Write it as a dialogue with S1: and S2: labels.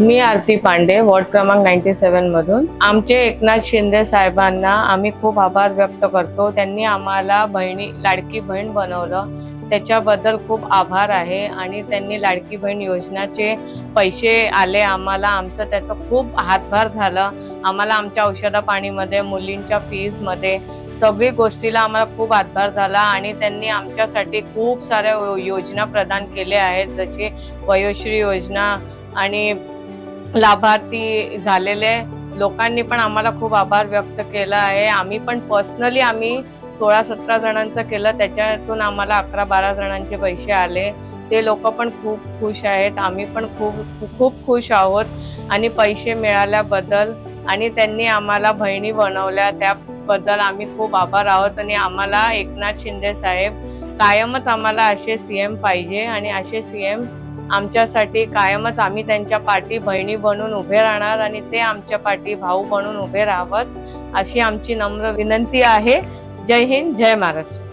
S1: मी Aarti Pandey ward क्रमांक ninety seven मधून. आमचे एकनाथ शिंदे साहेबांना आम्ही खूप आभार व्यक्त करतो. त्यांनी आम्हाला बहिणी लाडकी बहीण बनवलं. त्याच्याबद्दल खूप आभार आहे आणि त्यांनी लाडकी बहीण योजनाचे पैसे आले. आम्हाला आमचं त्याचं खूप हातभार झालं. आम्हाला आमच्या औषधा पाणीमध्ये मुलींच्या फीजमध्ये सगळी गोष्टीला आम्हाला खूप हातभार झाला आणि त्यांनी आमच्यासाठी खूप साऱ्या योजना प्रदान केल्या आहेत. जसे वयोश्री योजना आणि लाभार्थी झालेले लोकांनी पण आम्हाला खूप आभार व्यक्त केला आहे. आम्ही पण पर्सनली आम्ही सोळा सतरा जणांचं केलं. त्याच्यातून आम्हाला अकरा बारा जणांचे पैसे आले. ते लोक पण खूप खुश आहेत. आम्ही पण खूप खूप खुश आहोत. आणि पैसे मिळाल्याबद्दल आणि त्यांनी आम्हाला बहिणी बनवल्या त्याबद्दल आम्ही खूप आभार आहोत. आणि आम्हाला एकनाथ शिंदे साहेब कायमच आम्हाला असे सी एम पाहिजे. आणि असे सी एम आमच्यासाठी कायमच आम्ही त्यांच्या पाठी बहिणी बनून उभे राहणार आणि ते आमच्या पाठी भाऊ बनून उभे राहावंच अशी आमची नम्र विनंती आहे. जय हिंद जय महाराष्ट्र.